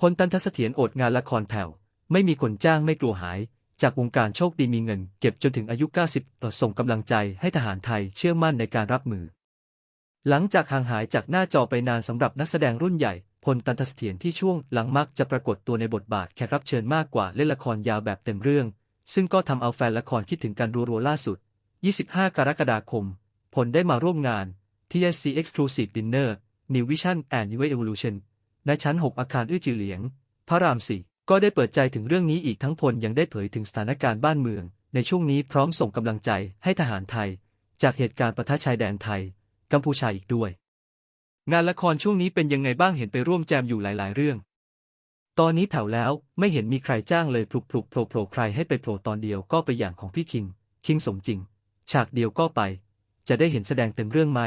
พลตันทเสถียรอดงานละครแผ่ว ไม่มีคนจ้างไม่กลัวหาย จากวงการโชคดีมีเงิน เก็บจนถึงอายุ 90ต่อส่งกำลังใจให้ทหารไทยเชื่อมั่นในการรับมือ หลังจากห่างหายจากหน้าจอไปนานสำหรับนักแสดงรุ่นใหญ่ พลตันทเสถียรที่ช่วงหลังมักจะปรากฏตัวในบทบาทแขกรับเชิญมากกว่าเล่นละครยาวแบบเต็มเรื่อง ซึ่งก็ทำเอาแฟนละครคิดถึงกันรัวๆล่าสุด 25 กรกฎาคม พลได้มาร่วมงาน TSC Exclusive Dinner New Vision and New Evolution ในชั้น 6 อาคารอื้อจือเหลียง พระรามสี่ก็ได้เปิดใจถึงเรื่องนี้อีกทั้งพลยังได้เผยถึงสถานการณ์บ้านเมือง ในช่วงนี้พร้อมส่งกำลังใจให้ทหารไทย จากเหตุการณ์ประทะชายแดนไทย กัมพูชาอีกด้วย งานละครช่วงนี้เป็นยังไงบ้างเห็นไปร่วมแจมอยู่หลาย ๆ เรื่อง ตอนนี้แผ่วแล้วไม่เห็นมีใครจ้างเลยพลุกพลุกโผล่โผล่ใครให้ไปโผล่ตอนเดียวก็ไปอย่างของพี่คิง คิงสมจริง ฉากเดียวก็ไป จะได้เห็นแสดงเต็มเรื่องไหม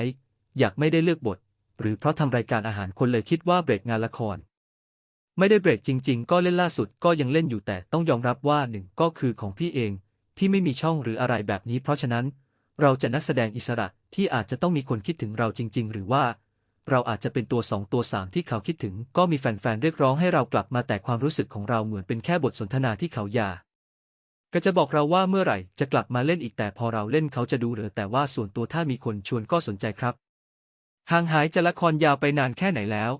อยากไม่ได้เลือกบท หรือเพราะทำรายการอาหารคนเลยคิดว่าเบรกงานละคร ไม่ได้เบรกจริง ๆ ก็เล่นล่าสุดก็ยังเล่นอยู่แต่ต้องยอมรับว่าหนึ่งก็คือของพี่เองที่ไม่มีช่องหรืออะไรแบบนี้ เพราะฉะนั้น เราจะนักแสดงอิสระที่อาจจะต้องมีคนคิดถึงเราจริง ๆ หรือว่า เราอาจจะเป็นตัวสองตัวสามที่เขาคิดถึง ก็มีแฟนๆเรียกร้องให้เรากลับมาแต่ความรู้สึกของเราเหมือนเป็นแค่บทสนทนาที่เขาอยากก็จะบอกเราว่าเมื่อไหร่จะกลับมาเล่นอีกแต่พอเราเล่นเขาจะดูหรือแต่ว่าส่วนตัวถ้ามีคนชวนก็สนใจครับ ห่างหายจะละครยาวไปนานแค่ไหนแล้ว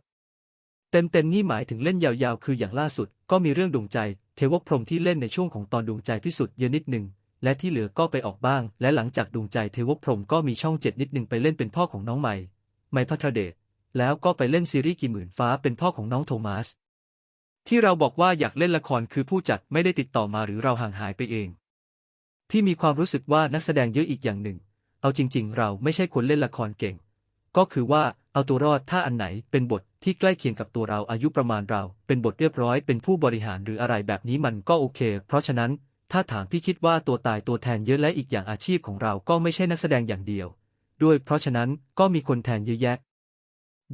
เต็มเต็มๆนี่หมายถึงเล่นยาวๆ คืออย่างล่าสุด ก็มีเรื่องดวงใจ เทวพรมที่เล่นในช่วงของตอนดวงใจพิสุทธิ์เยอะนิดหนึ่งและที่เหลือก็ไปออกบ้าง และหลังจากดวงใจเทวพรมก็มีช่องเจ็ดนิดหนึ่งไปเล่นเป็นพ่อของน้องใหม่ไมพัทรเดชแล้วก็ไปเล่นซีรีส์กี่หมื่นฟ้าเป็นพ่อของน้องโทมัสที่เราบอกว่าอยากเล่นละครคือผู้จัดไม่ได้ติดต่อมาหรือเราห่างหายไปเอง พี่มีความรู้สึกว่านักแสดงเยอะอีกอย่างหนึ่ง เอาจริง ๆ เราไม่ใช่คนเล่นละครเก่ง ก็คือว่าเอาตัวรอดถ้าอันไหนเป็นบทที่ใกล้เคียงกับตัวเราอายุประมาณเรา เป็นบทเรียบร้อยเป็นผู้บริหารหรืออะไรแบบนี้มันก็โอเค เพราะฉะนั้น ถ้าถามพี่คิดว่าตัวตายตัวแทนเยอะและอีกอย่างอาชีพของเราก็ไม่ใช่นักแสดงอย่างเดียว ด้วยเพราะฉะนั้นก็มีคนแทนเยอะแยะ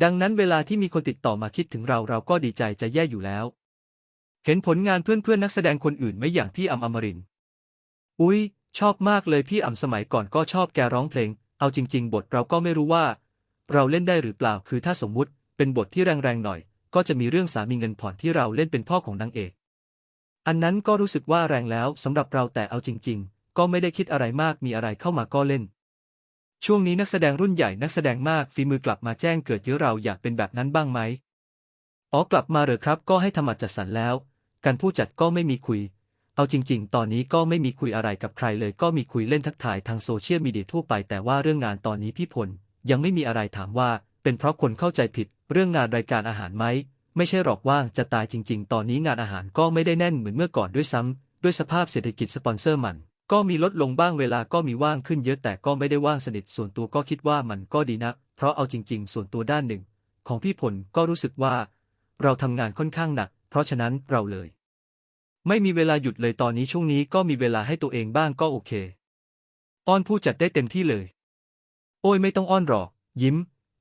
ดังนั้นเวลาที่มีคนติดต่อมาคิดถึงเราเราก็ดีใจจะแย่อยู่แล้ว เห็นผลงานเพื่อนๆนักแสดงคนอื่นไม่อย่างพี่อำอมรินอุ๊ยชอบมากเลยพี่อ่ำสมัยก่อนก็ชอบแกร้องเพลง เอาจริง ๆ บทเราก็ไม่รู้ว่า เราเล่นได้หรือเปล่าคือถ้าสมมุติ เป็นบทที่แรงๆหน่อย ก็จะมีเรื่องสามีเงินผ่อนที่เราเล่นเป็นพ่อของนางเอก อันนั้นก็รู้สึกว่าแรงแล้วสำหรับเราแต่เอาจริง ๆ ก็ไม่ได้คิดอะไรมากมีอะไรเข้ามาก็เล่น ช่วงนี้นักแสดงรุ่นใหญ่นักแสดงมากฝีมือกลับมาแจ้งเกิดเยอะเราอยากเป็นแบบนั้นบ้างไหมอ๋อกลับมาเหรอครับ ก็ให้ธรรมจัดสรรแล้ว การผู้จัดก็ไม่มีคุย เอาจริง ๆ ตอนนี้ก็ไม่มีคุยอะไรกับใครเลย ก็มีคุยเล่นทักทายทางโซเชียลมีเดียทั่วไปแต่ว่าเรื่องงานตอนนี้พี่พล ยังไม่มีอะไรถามว่า เป็นเพราะคนเข้าใจผิดเรื่องงานรายการอาหารไหม ไม่ใช่หรอกว่างจะตายจริง ๆ ตอนนี้งานอาหารก็ไม่ได้แน่นเหมือนเมื่อก่อนด้วยซ้ำด้วยสภาพเศรษฐกิจสปอนเซอร์มัน ก็มีลดลงบ้างเวลาก็มีว่างขึ้นเยอะแต่ก็ไม่ได้ว่างสนิทส่วนตัวก็คิดว่ามันก็ดีนะ เพราะเอาจริง ๆ ส่วนตัวด้านหนึ่ง ของพี่พลก็รู้สึกว่า เราทำงานค่อนข้างหนัก เพราะฉะนั้นเราเลย ไม่มีเวลาหยุดเลยตอนนี้ช่วงนี้ก็มีเวลาให้ตัวเองบ้างก็โอเค อ้อนผู้จัดได้เต็มที่เลย โอ้ยไม่ต้องอ้อนหรอก ยิ้ม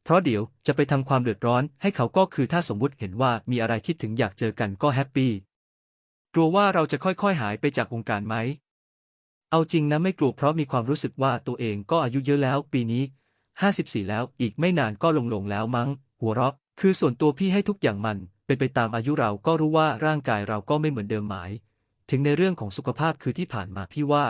เพราะเดี๋ยวจะไปทำความเดือดร้อนให้เขาก็คือถ้าสมมุติเห็นว่ามีอะไรคิดถึงอยากเจอกันก็แฮปปี้ กลัวว่าเราจะค่อยๆหายไปจากวงการไหม เอาจริงนะไม่กลัวเพราะมีความรู้สึกว่าตัวเองก็อายุเยอะแล้วปีนี้ 54 แล้วอีกไม่นานก็ลงลงแล้วมั้ง หัวเราะ คือส่วนตัวพี่ให้ทุกอย่างมัน เป็นไปตามอายุเราก็รู้ว่าร่างกายเราก็ไม่เหมือนเดิมหมาย ถึงในเรื่องของสุขภาพคือที่ผ่านมาพี่ว่า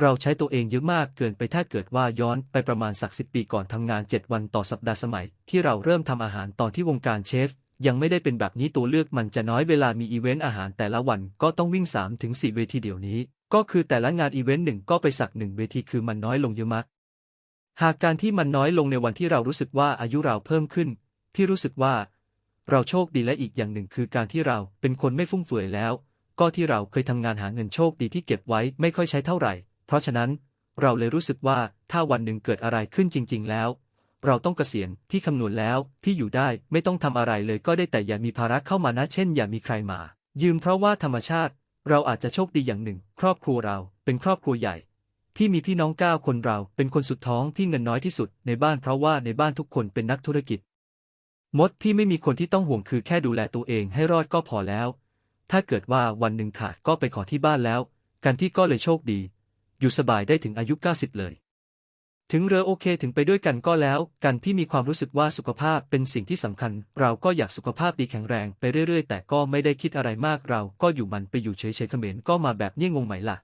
เราใช้ตัวเองเยอะมากเกินไปถ้าเกิดว่าย้อนไปประมาณสักสิปีก่อนทำงาน 7 วันต่อสัปดาห์สมัย ที่เราเริ่มทำอาหารตอนที่วงการเชฟ ยังไม่ได้เป็นแบบนี้ตัวเลือกมันจะน้อยเวลามีอีเวนต์อาหารแต่ละวันก็ต้องวิ่ง3ถึง4เวทีเดี๋ยวนี้ ก็คือแต่ละงานอีเวนต์หนึ่งก็ไปสักหนึ่งเวทีคือมันน้อยลงเยอะมาก หากการที่มันน้อยลงในวันที่เรารู้สึกว่าอายุเราเพิ่มขึ้นพี่รู้สึกว่า เราโชคดีและอีกอย่างหนึ่งคือการที่เราเป็นคนไม่ฟุ่มเฟือยแล้ว ก็ที่เราเคยทำงานหาเงินโชคดีที่เก็บไว้ไม่ค่อยใช้เท่าไหร่ ราะฉะนั้นเราเลยรู้สึกว่าถ้าวันหนึ่งเกิดอะไรขึ้นจริง ๆ แล้ว เราต้องเกษียณพี่คำนวณแล้วพี่อยู่ได้ไม่ต้องทำอะไรเลยก็ได้แต่อย่ามีภาระเข้ามานะเช่น อย่ามีใครมา ยืมเพราะว่าธรรมชาติ เราอาจจะโชคดีอย่างหนึ่ง ครอบครัวเราเป็นครอบครัวใหญ่พี่มีพี่น้องเก้าคนเราเป็นคนสุดท้องที่เงินน้อยที่สุดในบ้านเพราะว่าในบ้านทุกคนเป็นนักธุรกิจ มดพี่ไม่มีคนที่ต้องห่วงคือแค่ดูแลตัวเองให้รอดก็พอแล้ว ถ้าเกิดว่าวันหนึ่งขาดก็ไปขอที่บ้านแล้ว กันพี่ก็เลยโชคดี อยู่สบายได้ถึงอายุ 90 เลย ถึงเรือโอเคถึงไปด้วยกันก็แล้ว กันพี่มีความรู้สึกว่าสุขภาพเป็นสิ่งที่สำคัญ เราก็อยากสุขภาพดีแข็งแรงไปเรื่อยๆ แต่ก็ไม่ได้คิดอะไรมากเราก็อยู่มันไปอยู่เฉยๆเขมรก็มาแบบเนี้ยงงไหมล่ะ